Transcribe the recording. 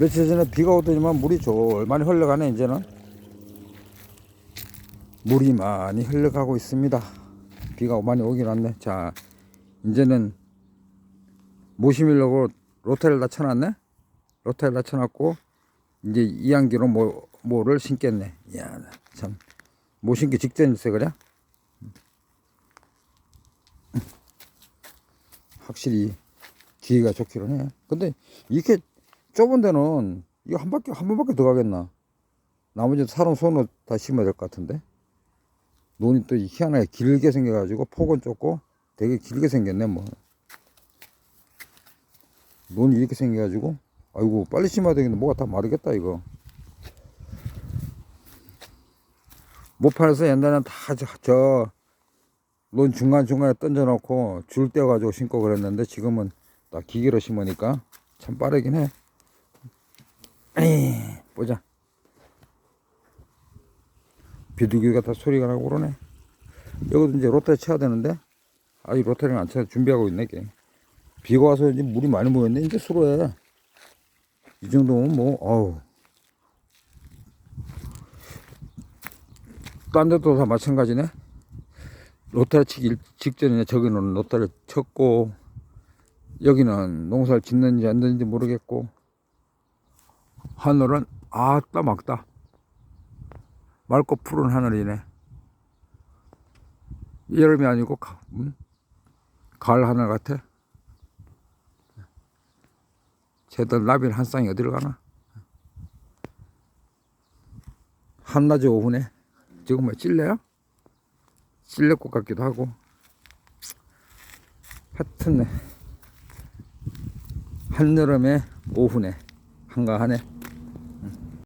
며칠 전에 비가 오더니만 물이 졸 많이 흘러가네 이제는. 물이 많이 흘러가고 있습니다. 비가 많이 오긴 왔네. 자 이제는 모시밀려고 로테를 다 쳐놨네. 로테를 다 쳐놨고 이제 이안기로 모, 모를 심겠네. 이야 참모 심기 직전일세 그래? 확실히 기회가 좋기는 해 근데 이렇게 좁은 데는 이거 한 바퀴 한 번밖에 더 가겠나? 나머지 사람 손으로 다 심어야 될 것 같은데. 논이 또 희한하게 길게 생겨가지고 폭은 좁고 되게 길게 생겼네 뭐. 논이 이렇게 생겨가지고 아이고 빨리 심어야 되겠네 뭐가 다 마르겠다 이거. 모판에서 옛날에는 다저 논 중간 중간에 던져놓고 줄 떼어가지고 심고 그랬는데 지금은 다 기계로 심으니까 참 빠르긴 해. 에이, 보자. 비둘기가 다 소리가 나고 그러네. 여기도 이제 로테를 쳐야 되는데, 아직 로테를 안 쳐서 준비하고 있네, 걔. 비가 와서 이제 물이 많이 모였네. 이제 수로해. 이 정도면 뭐, 어우. 딴 데도 다 마찬가지네. 로테를 치기 일- 직전에 저기는 로테를 쳤고, 여기는 농사를 짓는지 안 짓는지 모르겠고, 하늘은 아따 막다. 맑고 푸른 하늘이네. 여름이 아니고 가, 음? 가을 하늘 같아. 쟤들 나비는 한 쌍이 어디를 가나? 한낮의 오후네. 지금 뭐 찔레야? 찔레꽃 같기도 하고. 하여튼 네. 한여름의 오후네. 한가하네